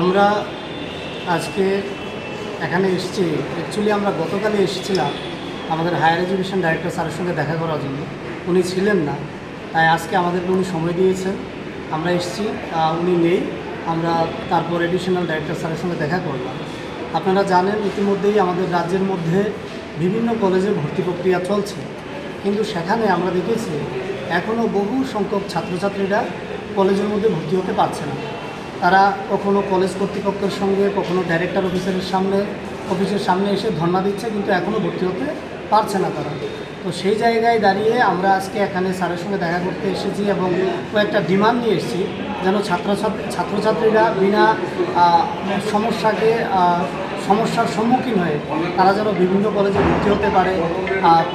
আমরা আজকে এখানে এসেছি। অ্যাকচুয়ালি আমরা গতকালে এসেছিলাম আমাদের হায়ার এডুকেশন ডাইরেক্টর স্যারের সঙ্গে দেখা করার জন্য। উনি ছিলেন না, তাই আজকে আমাদেরকে উনি সময় দিয়েছেন। আমরা এসেছি উনি নেই, আমরা তারপর এডিশনাল ডাইরেক্টর স্যারের সঙ্গে দেখা করলাম। আপনারা জানেন, ইতিমধ্যেই আমাদের রাজ্যের মধ্যে বিভিন্ন কলেজে ভর্তি প্রক্রিয়া চলছে। কিন্তু সেখানে আমরা দেখেছি এখনও বহু সংখ্যক ছাত্রছাত্রীরা কলেজের মধ্যে ভর্তি হতে পারছে না। তারা কখনো কলেজ কর্তৃপক্ষের সঙ্গে, কখনো ডাইরেক্টর অফিসারের সামনে অফিসের সামনে এসে ধর্ণা দিচ্ছে, কিন্তু এখনও ভর্তি হতে পারছে না তারা। তো সেই জায়গায় দাঁড়িয়ে আমরা আজকে এখানে স্যারের সঙ্গে দেখা করতে এসেছি এবং কয়েকটা ডিমান্ড নিয়ে এসেছি, যেন ছাত্রছাত্রী, ছাত্রছাত্রীরা বিনা সমস্যাকে সমস্যার সম্মুখীন হয়ে তারা যেন বিভিন্ন কলেজে ভর্তি হতে পারে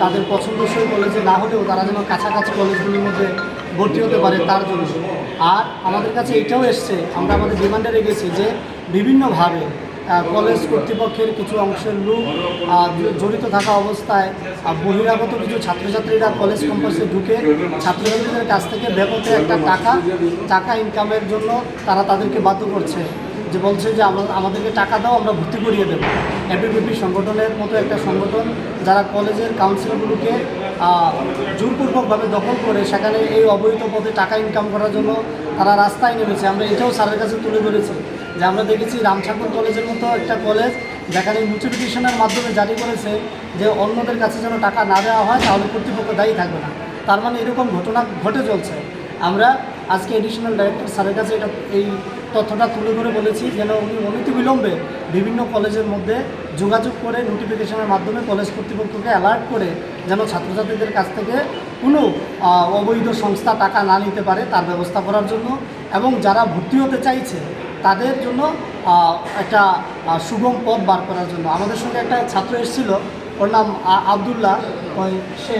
তাদের পছন্দসই কলেজে না হলেও তারা যেন কাছাকাছি কলেজগুলির মধ্যে ভর্তি হতে পারে তার জন্য। আর আমাদের কাছে এটাও এসছে, আমরা আমাদের ডিমান্ডে রেখেছি যে বিভিন্নভাবে কলেজ কর্তৃপক্ষের কিছু অংশের লোক জড়িত থাকা অবস্থায় বহিরাগত কিছু ছাত্রছাত্রীরা কলেজ ক্যাম্পাসে ঢুকে ছাত্রছাত্রীদের কাছ থেকে ব্যাপক একটা টাকা টাকা ইনকামের জন্য তারা তাদেরকে বাধ্য করছে। যে বলছে যে আমা- আমাদেরকে টাকা দাও, আমরা ভর্তি করিয়ে দেবো। এপিপিপি সংগঠনের মতো একটা সংগঠন যারা কলেজের কাউন্সিলগুলোকে জোরপূর্বকভাবে দখল করে সেখানে এই অবৈধ পথে টাকা ইনকাম করার জন্য তারা রাস্তায় নেমেছে। আমরা এটাও স্যারের কাছে তুলে ধরেছি যে আমরা দেখেছি রামঠাকুর কলেজের মতো একটা কলেজ যেখানে নোটিফিকেশনের মাধ্যমে জারি করেছে যে অন্যদের কাছে যেন টাকা না দেওয়া হয়, তাহলে কর্তৃপক্ষ দায়ী থাকবে না। তার মানে এরকম ঘটনা ঘটে চলছে। আমরা আজকে এডিশনাল ডাইরেক্টর স্যারের কাছে এটা এই তথ্যটা তুলে ধরে বলেছি যেন উনি অনতি অনতিবিলম্বে বিভিন্ন কলেজের মধ্যে যোগাযোগ করে নোটিফিকেশনের মাধ্যমে কলেজ কর্তৃপক্ষকে অ্যালার্ট করে যেন ছাত্রছাত্রীদের কাছ থেকে কোনো অবৈধ সংস্থা টাকা না নিতে পারে তার ব্যবস্থা করার জন্য এবং যারা ভর্তি হতে চাইছে তাদের জন্য একটা সুগম পথ বার করার জন্য। আমাদের সঙ্গে একটা ছাত্র এসেছিল, ওর নাম আবদুল্লাহ। সে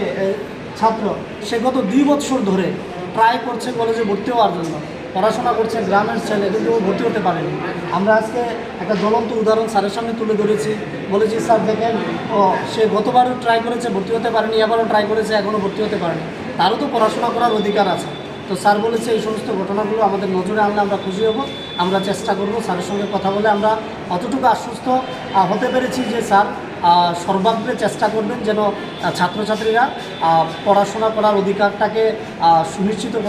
ছাত্র। সে গত দুই বছর ধরে ট্রাই করছে কলেজে ভর্তি হওয়ার জন্য। পড়াশোনা করছে গ্রামের ছেলে, কিন্তু ভর্তি হতে পারেনি। আমরা আজকে একটা জ্বলন্ত উদাহরণ স্যারের সামনে তুলে ধরেছি। বলেছি, স্যার, দেখেন, ও, সে গতবারও ট্রাই করেছে, ভর্তি হতে পারেনি এবারও ট্রাই করেছে, এখনও ভর্তি হতে পারেনি। তারও তো পড়াশোনা করার অধিকার আছে। তো স্যার বলেছে, এই সমস্ত ঘটনাগুলো আমাদের নজরে আনলে আমরা খুশি হব, আমরা চেষ্টা করব স্যারের সঙ্গে কথা বলে আমরা অতটুকু আশ্বস্ত হতে পেরেছি যে স্যার সর্বাগ্রে চেষ্টা করবেন যেন ছাত্রছাত্রীরা পড়াশোনা করার অধিকারটাকে সুনিশ্চিত